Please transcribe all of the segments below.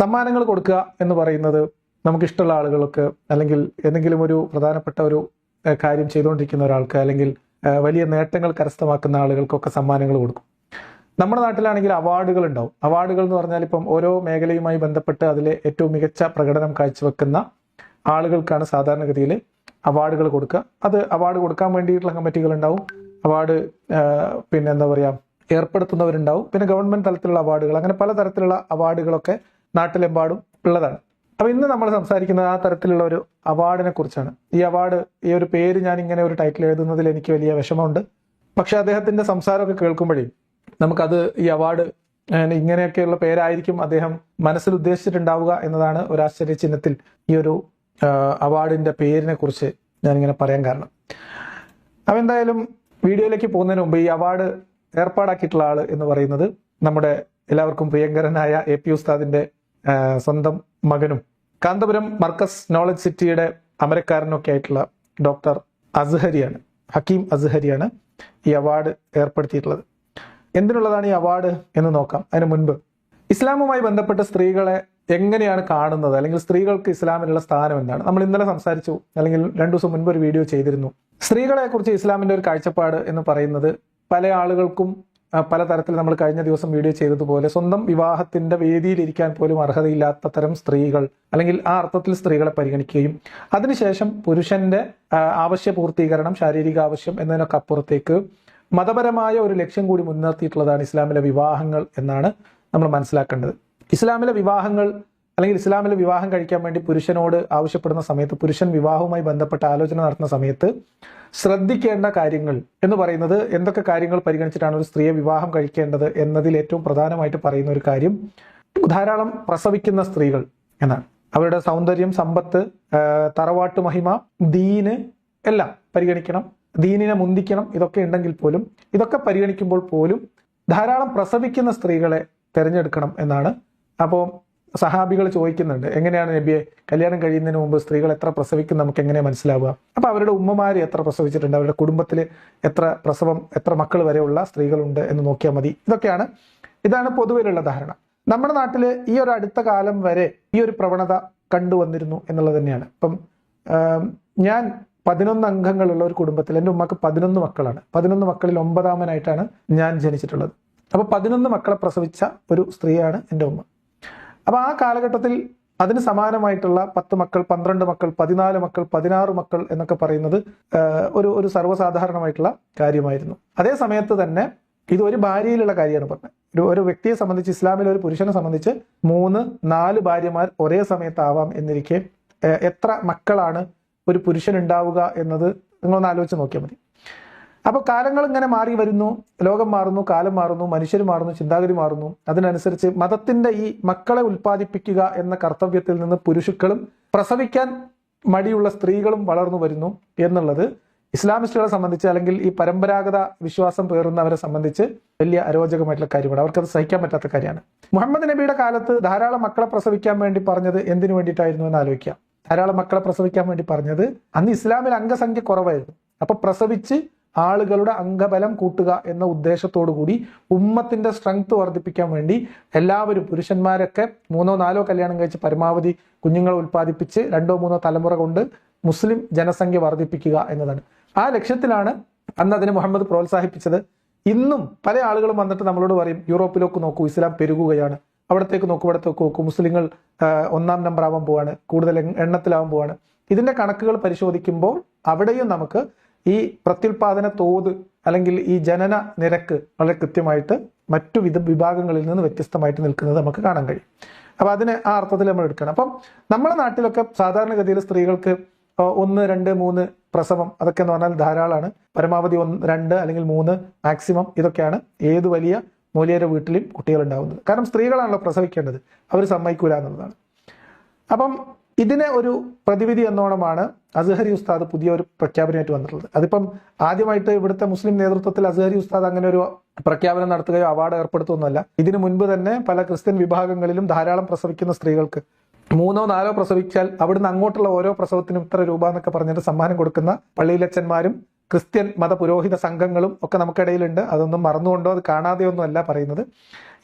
സമ്മാനങ്ങൾ കൊടുക്കുക എന്ന് പറയുന്നത് നമുക്കിഷ്ടമുള്ള ആളുകൾക്ക് അല്ലെങ്കിൽ എന്തെങ്കിലും ഒരു പ്രധാനപ്പെട്ട ഒരു കാര്യം ചെയ്തുകൊണ്ടിരിക്കുന്ന ഒരാൾക്ക് അല്ലെങ്കിൽ വലിയ നേട്ടങ്ങൾ കരസ്ഥമാക്കുന്ന ആളുകൾക്കൊക്കെ സമ്മാനങ്ങൾ കൊടുക്കും. നമ്മുടെ നാട്ടിലാണെങ്കിൽ അവാർഡുകൾ ഉണ്ടാവും. അവാർഡുകൾ എന്ന് പറഞ്ഞാൽ ഇപ്പം ഓരോ മേഖലയുമായി ബന്ധപ്പെട്ട് അതിലെ ഏറ്റവും മികച്ച പ്രകടനം കാഴ്ചവെക്കുന്ന ആളുകൾക്കാണ് സാധാരണഗതിയിൽ അവാർഡുകൾ കൊടുക്കുക. അത് അവാർഡ് കൊടുക്കാൻ വേണ്ടിയിട്ടുള്ള കമ്മിറ്റികൾ ഉണ്ടാവും. അവാർഡ് പിന്നെ എന്താ പറയുക ഏർപ്പെടുത്തുന്നവരുണ്ടാവും. പിന്നെ ഗവൺമെന്റ് തലത്തിലുള്ള അവാർഡുകൾ അങ്ങനെ പലതരത്തിലുള്ള അവാർഡുകളൊക്കെ നാട്ടിലെമ്പാടും ഉള്ളതാണ്. അപ്പൊ ഇന്ന് നമ്മൾ സംസാരിക്കുന്നത് ആ തരത്തിലുള്ള ഒരു അവാർഡിനെ കുറിച്ചാണ്. ഈ അവാർഡ് ഈ ഒരു പേര് ഞാൻ ഇങ്ങനെ ഒരു ടൈറ്റിൽ എഴുതുന്നതിൽ എനിക്ക് വലിയ വിഷമമുണ്ട്. പക്ഷെ അദ്ദേഹത്തിന്റെ സംസാരമൊക്കെ കേൾക്കുമ്പോഴേ നമുക്കത് ഈ അവാർഡ് ഇങ്ങനെയൊക്കെയുള്ള പേരായിരിക്കും അദ്ദേഹം മനസ്സിൽ ഉദ്ദേശിച്ചിട്ടുണ്ടാവുക എന്നതാണ് ഒരു ആശ്ചര്യ ചിഹ്നത്തിൽ ഈ ഒരു അവാർഡിന്റെ പേരിനെ കുറിച്ച് ഞാനിങ്ങനെ പറയാൻ കാരണം. അപ്പൊ എന്തായാലും വീഡിയോയിലേക്ക് പോകുന്നതിന് മുമ്പ് ഈ അവാർഡ് ഏർപ്പാടാക്കിയിട്ടുള്ള ആൾ എന്ന് പറയുന്നത് നമ്മുടെ എല്ലാവർക്കും പ്രിയങ്കരനായ എ പി ഉസ്താദിന്റെ സ്വന്തം മകനും. കാന്തപുരം മർക്കസ് നോളജ് സിറ്റിയുടെ അമരക്കാരനൊക്കെ ആയിട്ടുള്ള ഡോക്ടർ അസ്ഹരിയാണ്. ഹക്കീം അസ്ഹരിയാണ് ഈ അവാർഡ് ഏർപ്പെടുത്തിയിട്ടുള്ളത്. എന്തിനുള്ളതാണ് ഈ അവാർഡ് എന്ന് നോക്കാം. അതിന് മുൻപ് ഇസ്ലാമുമായി ബന്ധപ്പെട്ട സ്ത്രീകളെ എങ്ങനെയാണ് കാണുന്നത്? അല്ലെങ്കിൽ സ്ത്രീകൾക്ക് ഇസ്ലാമിലുള്ള സ്ഥാനം എന്താണ്? നമ്മൾ ഇന്നലെ സംസാരിച്ചു അല്ലെങ്കിൽ രണ്ടു ദിവസം മുൻപ് ഒരു വീഡിയോ ചെയ്തിരുന്നു. സ്ത്രീകളെക്കുറിച്ച് ഇസ്ലാമിന്റെ ഒരു കാഴ്ചപ്പാട് എന്ന് പറയുന്നത് പല ആളുകൾക്കും പലതരത്തിൽ നമ്മൾ കഴിഞ്ഞ ദിവസം വീഡിയോ ചെയ്തതുപോലെ സ്വന്തം വിവാഹത്തിന്റെ വേദിയിലിരിക്കാൻ പോലും അർഹതയില്ലാത്ത തരം സ്ത്രീകൾ അല്ലെങ്കിൽ ആ അർത്ഥത്തിൽ സ്ത്രീകളെ പരിഗണിക്കുകയും അതിനുശേഷം പുരുഷന്റെ ആവശ്യ പൂർത്തീകരണം ശാരീരിക ആവശ്യം എന്നതിനൊക്കെ അപ്പുറത്തേക്ക് മതപരമായ ഒരു ലക്ഷ്യം കൂടി മുൻനിർത്തിയിട്ടുള്ളതാണ് ഇസ്ലാമിലെ വിവാഹങ്ങൾ എന്നാണ് നമ്മൾ മനസ്സിലാക്കേണ്ടത്. ഇസ്ലാമിലെ വിവാഹങ്ങൾ അല്ലെങ്കിൽ ഇസ്ലാമിൽ വിവാഹം കഴിക്കാൻ വേണ്ടി പുരുഷനോട് ആവശ്യപ്പെടുന്ന സമയത്ത് പുരുഷൻ വിവാഹവുമായി ബന്ധപ്പെട്ട ആലോചന നടത്തുന്ന സമയത്ത് ശ്രദ്ധിക്കേണ്ട കാര്യങ്ങൾ എന്ന് പറയുന്നത് എന്തൊക്കെ കാര്യങ്ങൾ പരിഗണിച്ചിട്ടാണ് ഒരു സ്ത്രീയെ വിവാഹം കഴിക്കേണ്ടത് എന്നതിൽ ഏറ്റവും പ്രധാനമായിട്ട് പറയുന്ന ഒരു കാര്യം ധാരാളം പ്രസവിക്കുന്ന സ്ത്രീകൾ എന്നാണ്. അവരുടെ സൗന്ദര്യം സമ്പത്ത് തറവാട്ട് മഹിമ ദീന് എല്ലാം പരിഗണിക്കണം ദീനിനെ മുന്തിക്കണം ഇതൊക്കെ ഉണ്ടെങ്കിൽ പോലും ഇതൊക്കെ പരിഗണിക്കുമ്പോൾ പോലും ധാരാളം പ്രസവിക്കുന്ന സ്ത്രീകളെ തിരഞ്ഞെടുക്കണം എന്നാണ്. അപ്പോൾ സഹാബികൾ ചോദിക്കുന്നുണ്ട് എങ്ങനെയാണ് നബിയെ? കല്യാണം കഴിയുന്നതിന് മുമ്പ് സ്ത്രീകൾ എത്ര പ്രസവിക്കും? നമുക്ക് എങ്ങനെ മനസ്സിലാവുക? അപ്പൊ അവരുടെ ഉമ്മമാര് എത്ര പ്രസവിച്ചിട്ടുണ്ട് അവരുടെ കുടുംബത്തിൽ എത്ര പ്രസവം എത്ര മക്കൾ വരെയുള്ള സ്ത്രീകളുണ്ട് എന്ന് നോക്കിയാൽ മതി. ഇതൊക്കെയാണ് ഇതാണ് പൊതുവിലുള്ള ധാരണ. നമ്മുടെ നാട്ടിൽ ഈ ഒരു അടുത്ത കാലം വരെ ഈ ഒരു പ്രവണത കണ്ടുവന്നിരുന്നു എന്നുള്ളത് തന്നെയാണ്. ഇപ്പം ഞാൻ പതിനൊന്ന് അംഗങ്ങളുള്ള ഒരു കുടുംബത്തിൽ എന്റെ ഉമ്മക്ക് പതിനൊന്ന് മക്കളാണ്. പതിനൊന്ന് മക്കളിൽ ഒമ്പതാമനായിട്ടാണ് ഞാൻ ജനിച്ചിട്ടുള്ളത്. അപ്പൊ പതിനൊന്ന് മക്കളെ പ്രസവിച്ച ഒരു സ്ത്രീയാണ് എന്റെ ഉമ്മ. അപ്പൊ ആ കാലഘട്ടത്തിൽ അതിന് സമാനമായിട്ടുള്ള പത്ത് മക്കൾ പന്ത്രണ്ട് മക്കൾ പതിനാല് മക്കൾ പതിനാറ് മക്കൾ എന്നൊക്കെ പറയുന്നത് ഒരു ഒരു സർവസാധാരണമായിട്ടുള്ള കാര്യമായിരുന്നു. അതേ സമയത്ത് തന്നെ ഇത് ഒരു ഭാര്യയിലുള്ള കാര്യമാണ് പറഞ്ഞത്. ഒരു ഒരു വ്യക്തിയെ സംബന്ധിച്ച് ഇസ്ലാമിലെ ഒരു പുരുഷനെ സംബന്ധിച്ച് മൂന്ന് നാല് ഭാര്യമാർ ഒരേ സമയത്താവാം എന്നിരിക്കെ എത്ര മക്കളാണ് ഒരു പുരുഷൻ ഉണ്ടാവുക എന്നത് നിങ്ങളൊന്ന് ആലോചിച്ച് നോക്കിയാൽ മതി. അപ്പോൾ കാലങ്ങൾ ഇങ്ങനെ മാറി വരുന്നു ലോകം മാറുന്നു കാലം മാറുന്നു മനുഷ്യർ മാറുന്നു ചിന്താഗതി മാറുന്നു. അതിനനുസരിച്ച് മതത്തിന്റെ ഈ മക്കളെ ഉൽപ്പാദിപ്പിക്കുക എന്ന കർത്തവ്യത്തിൽ നിന്ന് പുരുഷുക്കളും പ്രസവിക്കാൻ മടിയുള്ള സ്ത്രീകളും വളർന്നു വരുന്നു എന്നുള്ളത് ഇസ്ലാമിസ്റ്റുകളെ സംബന്ധിച്ച് അല്ലെങ്കിൽ ഈ പരമ്പരാഗത വിശ്വാസം പേറുന്നവരെ സംബന്ധിച്ച് വലിയ അരോചകമായിട്ടുള്ള കാര്യമാണ്. അവർക്കത് സഹിക്കാൻ പറ്റാത്ത കാര്യമാണ്. മുഹമ്മദ് നബിയുടെ കാലത്ത് ധാരാളം മക്കളെ പ്രസവിക്കാൻ വേണ്ടി പറഞ്ഞത് എന്തിനു വേണ്ടിയിട്ടായിരുന്നു എന്ന് ആലോചിക്കാം. ധാരാളം മക്കളെ പ്രസവിക്കാൻ വേണ്ടി പറഞ്ഞത് അന്ന് ഇസ്ലാമിൽ അംഗസംഖ്യ കുറവായിരുന്നു. അപ്പൊ പ്രസവിച്ച് ആളുകളുടെ അംഗബലം കൂട്ടുക എന്ന ഉദ്ദേശത്തോടു കൂടി ഉമ്മത്തിന്റെ സ്ട്രെങ്ത് വർദ്ധിപ്പിക്കാൻ വേണ്ടി എല്ലാവരും പുരുഷന്മാരൊക്കെ മൂന്നോ നാലോ കല്യാണം കഴിച്ച് പരമാവധി കുഞ്ഞുങ്ങളെ ഉൽപ്പാദിപ്പിച്ച് രണ്ടോ മൂന്നോ തലമുറ കൊണ്ട് മുസ്ലിം ജനസംഖ്യ വർദ്ധിപ്പിക്കുക എന്നതാണ്. ആ ലക്ഷ്യത്തിലാണ് അന്ന് അതിനെ മുഹമ്മദ് പ്രോത്സാഹിപ്പിച്ചത്. ഇന്നും പല ആളുകളും വന്നിട്ട് നമ്മളോട് പറയും യൂറോപ്പിലേക്ക് നോക്കൂ ഇസ്ലാം പെരുകുകയാണ്. അവിടത്തേക്ക് നോക്കൂ ഇവിടത്തേക്ക് നോക്കൂ മുസ്ലിങ്ങൾ ഒന്നാം നമ്പർ ആവാൻ പോവാണ് കൂടുതൽ എണ്ണ- എണ്ണത്തിലാവാൻ പോവാണ്. ഇതിന്റെ കണക്കുകൾ പരിശോധിക്കുമ്പോൾ അവിടെയും നമുക്ക് ഈ പ്രത്യുൽപാദന തോത് അല്ലെങ്കിൽ ഈ ജനന നിരക്ക് വളരെ കൃത്യമായിട്ട് മറ്റു വിധ വിഭാഗങ്ങളിൽ നിന്ന് വ്യത്യസ്തമായിട്ട് നിൽക്കുന്നത് നമുക്ക് കാണാൻ കഴിയും. അപ്പൊ അതിന് ആ അർത്ഥത്തിൽ നമ്മൾ എടുക്കണം അപ്പം നമ്മുടെ നാട്ടിലൊക്കെ സാധാരണഗതിയിൽ സ്ത്രീകൾക്ക് ഒന്ന് രണ്ട് മൂന്ന് പ്രസവം അതൊക്കെ എന്ന് പറഞ്ഞാൽ ധാരാളമാണ് പരമാവധി ഒന്ന് രണ്ട് അല്ലെങ്കിൽ മൂന്ന് മാക്സിമം ഇതൊക്കെയാണ് ഏത് വലിയ മൂലിയരുടെ വീട്ടിലും കുട്ടികൾ ഉണ്ടാകുന്നത് കാരണം സ്ത്രീകളാണല്ലോ പ്രസവിക്കേണ്ടത്. അവർ സമ്മതിക്കൂല എന്നുള്ളതാണ്. അപ്പം ഇതിനെ ഒരു പ്രതിവിധി എന്നോണമാണ് അസ്ഹരി ഉസ്താദ് പുതിയ ഒരു പ്രഖ്യാപനമായിട്ട് വന്നിട്ടുള്ളത്. അതിപ്പം ആദ്യമായിട്ട് ഇവിടുത്തെ മുസ്ലിം നേതൃത്വത്തിൽ അസ്ഹരി ഉസ്താദ് അങ്ങനെ ഒരു പ്രഖ്യാപനം നടത്തുകയോ അവാർഡ് ഏർപ്പെടുത്തുകയൊന്നുമല്ല ഇതിനു മുൻപ് തന്നെ പല ക്രിസ്ത്യൻ വിഭാഗങ്ങളിലും ധാരാളം പ്രസവിക്കുന്ന സ്ത്രീകൾക്ക് മൂന്നോ നാലോ പ്രസവിച്ചാൽ അവിടുന്ന് അങ്ങോട്ടുള്ള ഓരോ പ്രസവത്തിനും ഇത്ര രൂപ എന്നൊക്കെ പറഞ്ഞിട്ട് സമ്മാനം കൊടുക്കുന്ന പള്ളിയിലച്ചന്മാരും ക്രിസ്ത്യൻ മത പുരോഹിത സംഘങ്ങളും ഒക്കെ നമുക്കിടയിലുണ്ട്. അതൊന്നും മറന്നുകൊണ്ടോ അത് കാണാതെയൊന്നും അല്ല പറയുന്നത്.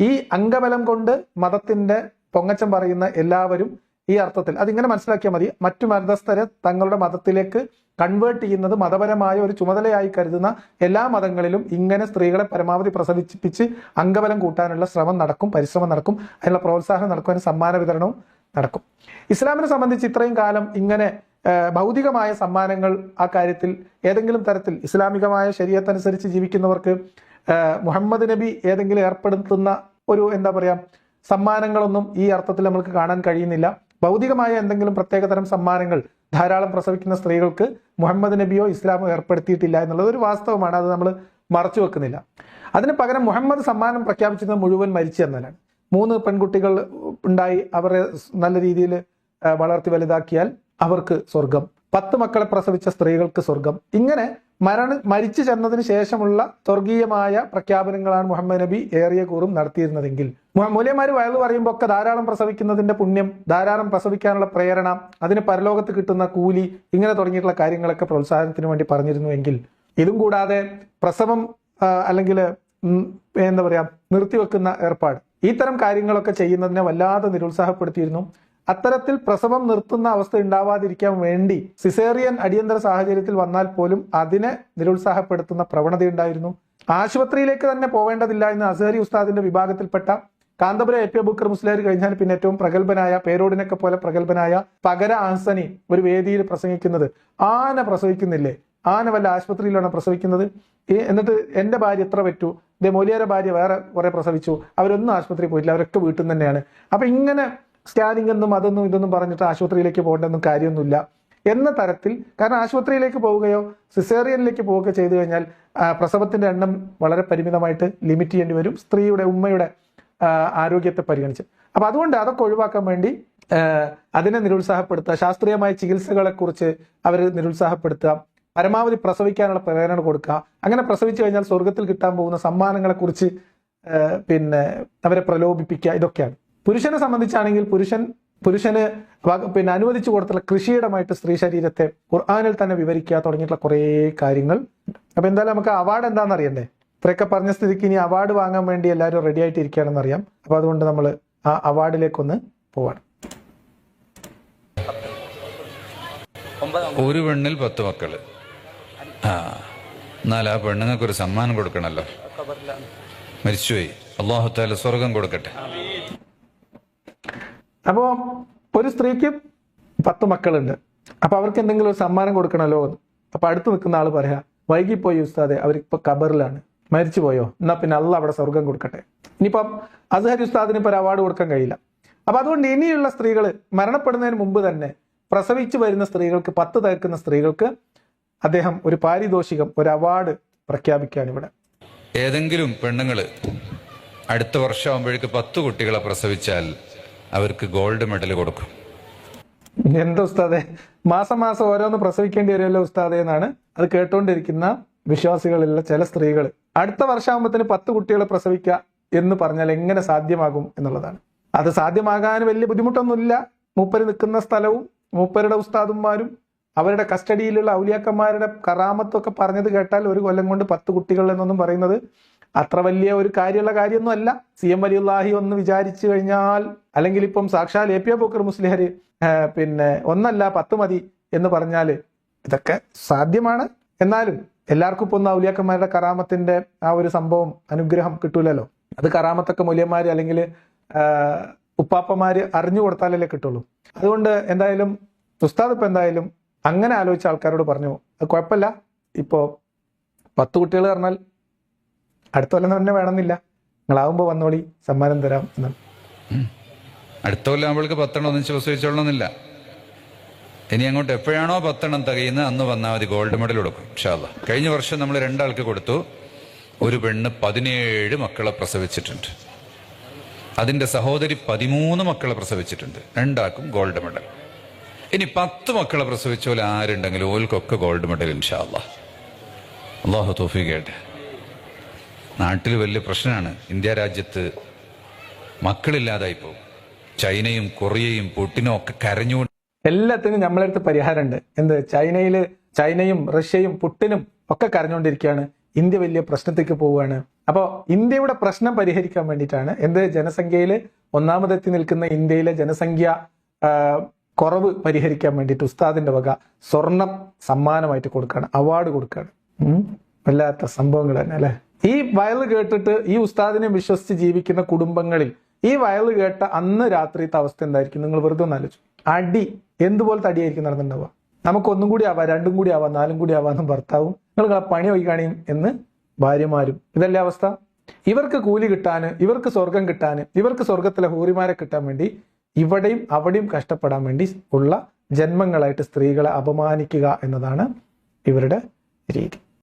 ഈ അംഗബലം കൊണ്ട് മതത്തിന്റെ പൊങ്ങച്ചം പറയുന്ന എല്ലാവരും ഈ അർത്ഥത്തിൽ അതിങ്ങനെ മനസ്സിലാക്കിയാൽ മതി. മറ്റു മതസ്ഥരെ തങ്ങളുടെ മതത്തിലേക്ക് കൺവേർട്ട് ചെയ്യുന്നത് മതപരമായ ഒരു ചുമതലയായി കരുതുന്ന എല്ലാ മതങ്ങളിലും ഇങ്ങനെ സ്ത്രീകളെ പരമാവധി പ്രസവിപ്പിച്ച് അംഗബലം കൂട്ടാനുള്ള ശ്രമം നടക്കും പരിശ്രമം നടക്കും. അതിനുള്ള പ്രോത്സാഹനം നടക്കും സമ്മാന വിതരണവും നടക്കും. ഇസ്ലാമിനെ സംബന്ധിച്ച് ഇത്രയും കാലം ഇങ്ങനെ ഭൗതികമായ സമ്മാനങ്ങൾ ആ കാര്യത്തിൽ ഏതെങ്കിലും തരത്തിൽ ഇസ്ലാമികമായ ശരീരത്തനുസരിച്ച് ജീവിക്കുന്നവർക്ക് മുഹമ്മദ് നബി ഏതെങ്കിലും ഏർപ്പെടുത്തുന്ന ഒരു എന്താ പറയാ സമ്മാനങ്ങളൊന്നും ഈ അർത്ഥത്തിൽ നമുക്ക് കാണാൻ കഴിയുന്നില്ല. ഭൗതികമായ എന്തെങ്കിലും പ്രത്യേകതരം സമ്മാനങ്ങൾ ധാരാളം പ്രസവിക്കുന്ന സ്ത്രീകൾക്ക് മുഹമ്മദ് നബിയോ ഇസ്ലാമോ ഏർപ്പെടുത്തിയിട്ടില്ല എന്നുള്ളത് ഒരു വാസ്തവമാണ്. അത് നമ്മൾ മറച്ചു വെക്കുന്നില്ല. അതിന് പകരം മുഹമ്മദ് സമ്മാനം പ്രഖ്യാപിച്ചത് മുഴുവൻ മരിച്ചു എന്നതാണ്. മൂന്ന് പെൺകുട്ടികൾ ഉണ്ടായി. അവരെ നല്ല രീതിയിൽ വളർത്തി വലുതാക്കിയാൽ അവർക്ക് സ്വർഗം പത്ത് മക്കളെ പ്രസവിച്ച സ്ത്രീകൾക്ക് സ്വർഗം ഇങ്ങനെ മരണ മരിച്ചു ചെന്നതിന് ശേഷമുള്ള സ്വർഗീയമായ പ്രഖ്യാപനങ്ങളാണ് മുഹമ്മദ് നബി ഏറിയ കൂറും നടത്തിയിരുന്നതെങ്കിൽ. മൂല്യമാര് വയലു പറയുമ്പോൾ ഒക്കെ ധാരാളം പ്രസവിക്കുന്നതിന്റെ പുണ്യം ധാരാളം പ്രസവിക്കാനുള്ള പ്രേരണ അതിന് പരലോകത്ത് കിട്ടുന്ന കൂലി ഇങ്ങനെ തുടങ്ങിയിട്ടുള്ള കാര്യങ്ങളൊക്കെ പ്രോത്സാഹനത്തിന് വേണ്ടി പറഞ്ഞിരുന്നുവെങ്കിൽ ഇതും കൂടാതെ പ്രസവം അല്ലെങ്കിൽ എന്താ പറയാ നിർത്തിവെക്കുന്ന ഏർപ്പാട്. ഇത്തരം കാര്യങ്ങളൊക്കെ ചെയ്യുന്നതിനെ വല്ലാതെ നിരുത്സാഹപ്പെടുത്തിയിരുന്നു. അത്തരത്തിൽ പ്രസവം നിർത്തുന്ന അവസ്ഥ ഉണ്ടാവാതിരിക്കാൻ വേണ്ടി സിസേറിയൻ അടിയന്തര സാഹചര്യത്തിൽ വന്നാൽ പോലും അതിനെ നിരുത്സാഹപ്പെടുത്തുന്ന പ്രവണത ഉണ്ടായിരുന്നു ആശുപത്രിയിലേക്ക് തന്നെ പോവേണ്ടതില്ല എന്ന് അസഹരി ഉസ്താദിന്റെ വിഭാഗത്തിൽപ്പെട്ട കാന്തപുരം എ പി അബൂക്കർ മുസ്ലേർ കഴിഞ്ഞാൽ പിന്നെ ഏറ്റവും പ്രഗത്ഭനായ പേരോടിനൊക്കെ പോലെ പ്രഗത്ഭനായ പകര ആസനി ഒരു വേദിയിൽ പ്രസംഗിക്കുന്നത്. ആന പ്രസവിക്കുന്നില്ലേ? ആന വല്ല ആശുപത്രിയിലാണ് പ്രസവിക്കുന്നത്? എന്നിട്ട് എന്റെ ഭാര്യ എത്ര പറ്റൂ? ഇതേ മൊലിയാരെ ഭാര്യ വേറെ കുറെ പ്രസവിച്ചു. അവരൊന്നും ആശുപത്രിയിൽ പോയിട്ടില്ല. അവരൊക്കെ വീട്ടിൽ തന്നെയാണ്. അപ്പൊ ഇങ്ങനെ സ്കാനിംഗ് എന്നും അതൊന്നും ഇതൊന്നും പറഞ്ഞിട്ട് ആശുപത്രിയിലേക്ക് പോകേണ്ടൊന്നും കാര്യമൊന്നുമില്ല എന്ന തരത്തിൽ കാരണം ആശുപത്രിയിലേക്ക് പോവുകയോ സിസേറിയനിലേക്ക് പോവുകയോ ചെയ്തു കഴിഞ്ഞാൽ പ്രസവത്തിന്റെ എണ്ണം വളരെ പരിമിതമായിട്ട് ലിമിറ്റ് ചെയ്യേണ്ടി വരും സ്ത്രീയുടെ ഉമ്മയുടെ ആരോഗ്യത്തെ പരിഗണിച്ച്. അപ്പൊ അതുകൊണ്ട് അതൊക്കെ ഒഴിവാക്കാൻ വേണ്ടി അതിനെ നിരുത്സാഹപ്പെടുത്തുക ശാസ്ത്രീയമായ ചികിത്സകളെ കുറിച്ച് അവർ നിരുത്സാഹപ്പെടുത്തുക പരമാവധി പ്രസവിക്കാനുള്ള പ്രേരണ കൊടുക്കുക. അങ്ങനെ പ്രസവിച്ചു കഴിഞ്ഞാൽ സ്വർഗത്തിൽ കിട്ടാൻ പോകുന്ന സമ്മാനങ്ങളെ കുറിച്ച് പിന്നെ അവരെ പ്രലോഭിപ്പിക്കുക ഇതൊക്കെയാണ്. പുരുഷനെ സംബന്ധിച്ചാണെങ്കിൽ പുരുഷൻ പുരുഷന് പിന്നെ അനുവദിച്ചു കൊടുത്തുള്ള കൃഷിയിടമായിട്ട് സ്ത്രീ ശരീരത്തെ ഖുർആാനിൽ തന്നെ വിവരിക്കുക തുടങ്ങിയിട്ടുള്ള കുറേ കാര്യങ്ങൾ. അപ്പൊ എന്തായാലും നമുക്ക് അവാർഡ് എന്താണെന്ന് അറിയണ്ടേ? ഇത്രയൊക്കെ പറഞ്ഞ സ്ഥിതിക്ക് ഇനി അവാർഡ് വാങ്ങാൻ വേണ്ടി എല്ലാവരും റെഡി ആയിട്ട് ഇരിക്കുകയാണെന്ന് അറിയാം. അപ്പൊ അതുകൊണ്ട് നമ്മൾ ആ അവാർഡിലേക്കൊന്ന് പോവാണ്. ഒരു പെണ്ണിൽ പത്ത് മക്കൾ. ആ എന്നാൽ ആ പെണ്ണുങ്ങൾക്ക് ഒരു സമ്മാനം കൊടുക്കണല്ലോ. മരിച്ചുപോയി. അള്ളാഹുത്താല സ്വർഗം കൊടുക്കട്ടെ. അപ്പോ ഒരു സ്ത്രീക്ക് പത്ത് മക്കളുണ്ട്. അപ്പോൾ അവർക്ക് എന്തെങ്കിലും ഒരു സമ്മാനം കൊടുക്കണമല്ലോ അപ്പോൾ അപ്പൊ അടുത്ത് നിൽക്കുന്ന ആൾ പറയാ വൈകിപ്പോയി ഉസ്താദെ അവരിപ്പോ കബറിലാണ് മരിച്ചു പോയോ? എന്നാ പിന്നെ അല്ല അവിടെ സ്വർഗം കൊടുക്കട്ടെ. ഇനിയിപ്പം അസഹർ ഉസ്താദിന് ഇപ്പൊ ഒരു അവാർഡ് കൊടുക്കാൻ കഴിയില്ല. അപ്പൊ അതുകൊണ്ട് ഇനിയുള്ള സ്ത്രീകൾ മരണപ്പെടുന്നതിന് മുമ്പ് തന്നെ പ്രസവിച്ചു വരുന്ന സ്ത്രീകൾക്ക് പത്ത് തകർക്കുന്ന സ്ത്രീകൾക്ക് അദ്ദേഹം ഒരു പാരിതോഷികം ഒരു അവാർഡ് പ്രഖ്യാപിക്കുകയാണ് ഇവിടെ. ഏതെങ്കിലും പെണ്ണുങ്ങൾ അടുത്ത വർഷമാകുമ്പോഴേക്ക് പത്ത് കുട്ടികളെ പ്രസവിച്ചാൽ അവർക്ക് ഗോൾഡ് മെഡൽ കൊടുക്കും. എന്താ ഉസ്താദെ? മാസം മാസം ഓരോന്ന് പ്രസവിക്കേണ്ടി വരുമല്ലോ ഉസ്താദെ എന്നാണ് അത് കേട്ടുകൊണ്ടിരിക്കുന്ന വിശ്വാസികളുള്ള ചില സ്ത്രീകൾ അടുത്ത വർഷമാകുമ്പത്തിന് പത്ത് കുട്ടികളെ പ്രസവിക്കുക എന്ന് പറഞ്ഞാൽ എങ്ങനെ സാധ്യമാകും എന്നുള്ളതാണ്. അത് സാധ്യമാകാൻ വലിയ ബുദ്ധിമുട്ടൊന്നുമില്ല. മൂപ്പര് നിൽക്കുന്ന സ്ഥലവും മൂപ്പരുടെ ഉസ്താദന്മാരും അവരുടെ കസ്റ്റഡിയിലുള്ള ഔലിയാക്കന്മാരുടെ കറാമത്തൊക്കെ പറഞ്ഞത് കേട്ടാൽ ഒരു കൊല്ലം കൊണ്ട് പത്ത് കുട്ടികൾ എന്നൊന്നും പറയുന്നത് അത്ര വലിയ ഒരു കാര്യമുള്ള കാര്യമൊന്നും അല്ല സി എം വലിയുള്ളാഹി ഒന്ന് വിചാരിച്ചു കഴിഞ്ഞാൽ അല്ലെങ്കിൽ ഇപ്പം സാക്ഷാൽ A P Abubakar Musliyar പിന്നെ ഒന്നല്ല പത്ത് മതി എന്ന് പറഞ്ഞാൽ ഇതൊക്കെ സാധ്യമാണ്. എന്നാലും എല്ലാവർക്കും ഇപ്പൊ ഔലിയാക്കന്മാരുടെ കറാമത്തിന്റെ ആ ഒരു സംഭവം അനുഗ്രഹം കിട്ടൂലല്ലോ. അത് കറാമത്തൊക്കെ മൂല്യന്മാർ അല്ലെങ്കിൽ ഉപ്പാപ്പമാര് അറിഞ്ഞു കൊടുത്താലല്ലേ കിട്ടുള്ളൂ. അതുകൊണ്ട് എന്തായാലും ഉസ്താദ് ഇപ്പം എന്തായാലും അങ്ങനെ ആലോചിച്ച ആൾക്കാരോട് പറഞ്ഞു അത് കുഴപ്പമില്ല. ഇപ്പോ പത്ത് കുട്ടികൾ പറഞ്ഞാൽ അടുത്ത കൊല്ലം തന്നെ വേണമെന്നില്ല. നിങ്ങളാവുമ്പോൾ വന്നോളി സമ്മാനം തരാം എന്ന്. അടുത്ത കൊല്ലം അവൾക്ക് പത്തെണ്ണം ഒന്നിച്ച് പ്രസവിച്ചോളണമെന്നില്ല. ഇനി അങ്ങോട്ട് എപ്പോഴാണോ പത്തെണ്ണം തികയുന്നത് അന്ന് വന്നാൽ മതി ഗോൾഡ് മെഡൽ കൊടുക്കും ഇൻഷാല്ല കഴിഞ്ഞ വർഷം നമ്മൾ രണ്ടാൾക്ക് കൊടുത്തു. ഒരു പെണ്ണ് പതിനേഴ് മക്കളെ പ്രസവിച്ചിട്ടുണ്ട്. അതിന്റെ സഹോദരി പതിമൂന്ന് മക്കളെ പ്രസവിച്ചിട്ടുണ്ട്. രണ്ടാൾക്കും ഗോൾഡ് മെഡൽ ഇനി പത്ത് മക്കളെ പ്രസവിച്ച പോലെ ആരുണ്ടെങ്കിലും ഓൽക്കൊക്കെ ഗോൾഡ് മെഡൽ ഇൻഷാല്ല അള്ളാഹു തോഫിക്കേട്ടെ നാട്ടിൽ വലിയ പ്രശ്നമാണ്. ഇന്ത്യ രാജ്യത്ത് മക്കളില്ലാതായി പോകും ചൈനയും കൊറിയയും പുട്ടിനും ഒക്കെ കരഞ്ഞുകൊണ്ട് എല്ലാത്തിനും നമ്മളെടുത്ത് പരിഹാരമുണ്ട്. എന്ത്? ചൈനയിൽ ചൈനയും റഷ്യയും പുട്ടിനും ഒക്കെ കരഞ്ഞുകൊണ്ടിരിക്കുകയാണ്. ഇന്ത്യ വലിയ പ്രശ്നത്തേക്ക് പോവുകയാണ്. അപ്പോൾ ഇന്ത്യയുടെ പ്രശ്നം പരിഹരിക്കാൻ വേണ്ടിയിട്ടാണ് എന്ത്? ജനസംഖ്യയിൽ ഒന്നാമതെത്തി നിൽക്കുന്ന ഇന്ത്യയിലെ ജനസംഖ്യ കുറവ് പരിഹരിക്കാൻ വേണ്ടിയിട്ട് ഉസ്താദിന്റെ വക സ്വർണം സമ്മാനമായിട്ട് കൊടുക്കുകയാണ്. അവാർഡ് കൊടുക്കുകയാണ്. വല്ലാത്ത സംഭവങ്ങൾ തന്നെ അല്ലെ? ഈ വയൽ കേട്ടിട്ട് ഈ ഉസ്താദിനെ വിശ്വസിച്ച് ജീവിക്കുന്ന കുടുംബങ്ങളിൽ ഈ വയൽ കേട്ട അന്ന് രാത്രിത്തെ അവസ്ഥ എന്തായിരിക്കും? നിങ്ങൾ വെറുതെ ഒന്ന് ആലോചിച്ചു അടി എന്തുപോലത്തെ അടിയായിരിക്കും നടന്നിട്ടുണ്ടാവുക? നമുക്ക് ഒന്നും കൂടി ആവാം രണ്ടും കൂടി ആവാം നാലും കൂടി ആവാന്നും ഭർത്താവും നിങ്ങൾ പണി വൈകാണിയും എന്ന് ഭാര്യമാരും. ഇതല്ലേ അവസ്ഥ? ഇവർക്ക് കൂലി കിട്ടാൻ ഇവർക്ക് സ്വർഗം കിട്ടാൻ ഇവർക്ക് സ്വർഗത്തിലെ ഹൂറിമാരെ കിട്ടാൻ വേണ്ടി ഇവിടെയും അവിടെയും കഷ്ടപ്പെടാൻ വേണ്ടി ഉള്ള ജന്മങ്ങളായിട്ട് സ്ത്രീകളെ അപമാനിക്കുക എന്നതാണ് ഇവരുടെ രീതി.